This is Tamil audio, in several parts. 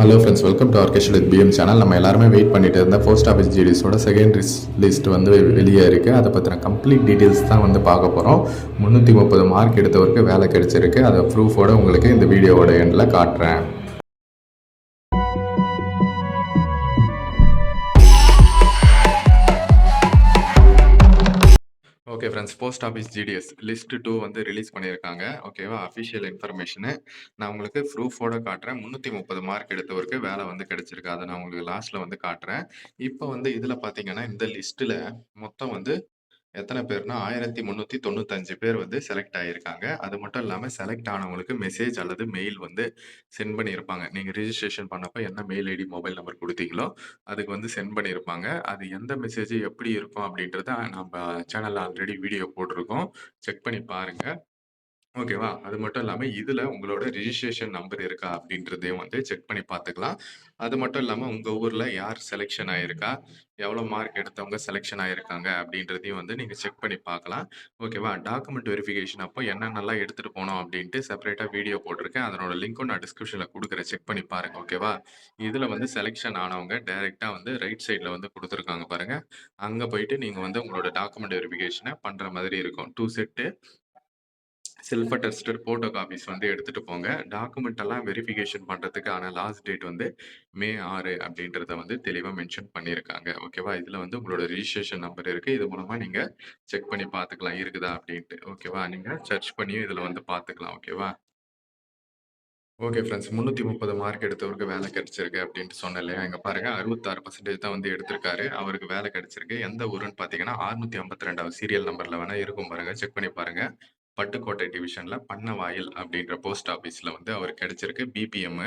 ஹலோ ஃப்ரெண்ட்ஸ் வெல்கம் டு ஆர்கேஷன் வித் பிஎம் சேனல் நம்ம எல்லாருமே வெயிட் பண்ணிட்டு இருந்த போஸ்ட் ஆஃபீஸ் ஜிடிஸோட செகண்ட் லிஸ்ட் வந்து வெளியே இருக்குது அதை பற்றின கம்ப்ளீட் டீட்டெயில்ஸ் தான் வந்து பார்க்க போகிறோம் முந்நூற்றி முப்பது மார்க் எடுத்தவருக்கு வேலை கிடைச்சிருக்கு. அதை ப்ரூஃபோட உங்களுக்கு இந்த வீடியோவோட எண்டில் காட்டுறேன். Okay friends post office GDS list two வந்து ரிலீஸ் பண்ணியிருக்காங்க. ஓகேவா அஃபிஷியல் இன்ஃபர்மேஷனு நான் உங்களுக்கு ப்ரூஃபோட காட்டுறேன். முந்நூற்றி முப்பது மார்க் எடுத்தவருக்கு வேலை வந்து கிடைச்சிருக்கு. அதை நான் உங்களுக்கு லாஸ்ட்டில் வந்து காட்டுறேன். இப்போ வந்து இதில் பார்த்தீங்கன்னா இந்த லிஸ்ட்டில் மொத்தம் வந்து எத்தனை பேர்னா ஆயிரத்தி முந்நூற்றி தொண்ணூத்தஞ்சு பேர் வந்து செலக்ட் ஆகியிருக்காங்க அது மட்டும் இல்லாமல் செலக்ட் ஆனவங்களுக்கு மெசேஜ் அல்லது மெயில் வந்து சென்ட் பண்ணியிருப்பாங்க. நீங்கள் ரிஜிஸ்ட்ரேஷன் பண்ணப்போ என்ன மெயில் ஐடி மொபைல் நம்பர் கொடுத்தீங்களோ அதுக்கு வந்து சென்ட் பண்ணியிருப்பாங்க. அது எந்த மெசேஜ் எப்படி இருக்கும் அப்படின்றத நம்ம சேனலில் ஆல்ரெடி வீடியோ போட்டிருக்கோம். செக் பண்ணி பாருங்கள் ஓகேவா? அது மட்டும் இல்லாமல் இதில் உங்களோட ரிஜிஸ்ட்ரேஷன் நம்பர் இருக்கா அப்படின்றதையும் வந்து செக் பண்ணி பார்த்துக்கலாம். அது மட்டும் இல்லாமல் உங்கள் ஊரில் யார் செலெக்ஷன் ஆகிருக்கா எவ்வளோ மார்க் எடுத்தவங்க செலெக்ஷன் ஆகிருக்காங்க அப்படின்றதையும் வந்து நீங்கள் செக் பண்ணி பார்க்கலாம். ஓகேவா? டாக்குமெண்ட் வெரிஃபிகேஷன் அப்போ என்னென்னலாம் எடுத்துகிட்டு போனோம் அப்படின்ட்டு செப்பரேட்டாக வீடியோ போட்டிருக்கேன். அதனோட லிங்க்கும் நான் டிஸ்கிரிப்ஷனில் கொடுக்குறேன். செக் பண்ணி பாருங்கள் ஓகேவா? இதில் வந்து செலெக்ஷன் ஆனவங்க டைரெக்டாக வந்து ரைட் சைடில் வந்து கொடுத்துருக்காங்க பாருங்கள் அங்கே போயிட்டு நீங்கள் வந்து உங்களோட டாக்குமெண்ட் வெரிஃபிகேஷனை பண்ணுற மாதிரி இருக்கும். Two set self attested photo copies வந்து எடுத்துகிட்டு போங்க. டாக்குமெண்ட் எல்லாம் வெரிஃபிகேஷன் பண்ணுறதுக்கான லாஸ்ட் டேட் வந்து மே ஆறு அப்படின்றத வந்து தெளிவாக மென்ஷன் பண்ணியிருக்காங்க. ஓகேவா இதில் வந்து உங்களோட ரிஜிஸ்ட்ரேஷன் நம்பர் இருக்குது இது மூலமாக நீங்கள் செக் பண்ணி பார்த்துக்கலாம். இருக்குதா அப்படின்ட்டு. ஓகேவா நீங்கள் சர்ச் பண்ணியும் இதில் வந்து பார்த்துக்கலாம். ஓகேவா ஓகே ஃப்ரெண்ட்ஸ் முந்நூற்றி முப்பது மார்க் எடுத்தவருக்கு வேலை கிடைச்சிருக்கு அப்படின்ட்டு சொன்னேன் இல்லையா? இங்கே பாருங்கள் அறுபத்தாறு பர்சன்டேஜ் தான் வந்து எடுத்திருக்காரு. அவருக்கு வேலை கிடைச்சிருக்கு. எந்த ஊருன்னு பார்த்தீங்கன்னா அறுநூற்றி ஐம்பத்தி ரெண்டாவது சீரியல் நம்பரில் வேணால் இருக்கும் பாருங்கள் செக் பண்ணி பாருங்கள் பட்டுக்கோட்டை டிவிஷனில் பண்ணவாயில் அப்படின்ற போஸ்ட் ஆஃபீஸில் வந்து அவர் கிடைச்சிருக்கு. பிபிஎம்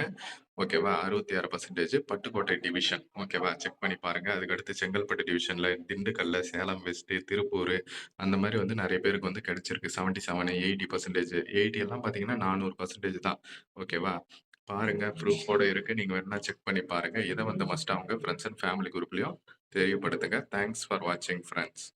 ஓகேவா அறுபத்தி ஆறு பர்சன்டேஜ் பட்டுக்கோட்டை டிவிஷன் ஓகேவா செக் பண்ணி பாருங்க. அதுக்கடுத்து செங்கல்பட்டு டிவிஷனில் திண்டுக்கல்ல சேலம் வெஸ்ட்டு திருப்பூர் அந்த மாதிரி வந்து நிறைய பேருக்கு வந்து கிடைச்சிருக்கு. Seventy seven eighty percentage eighty எல்லாம் பார்த்தீங்கன்னா நானூறு பர்சன்டேஜ் தான். ஓகேவா பாருங்க. ப்ரூஃபோட இருக்கு. நீங்க வேணா செக் பண்ணி பாருங்க. இதை வந்து மஸ்ட் அவங்க ஃப்ரெண்ட்ஸ் அண்ட் ஃபேமிலி குரூப்லயும் தெரியப்படுத்துங்க. தேங்க்ஸ் ஃபார் வாட்சிங் ஃப்ரெண்ட்ஸ்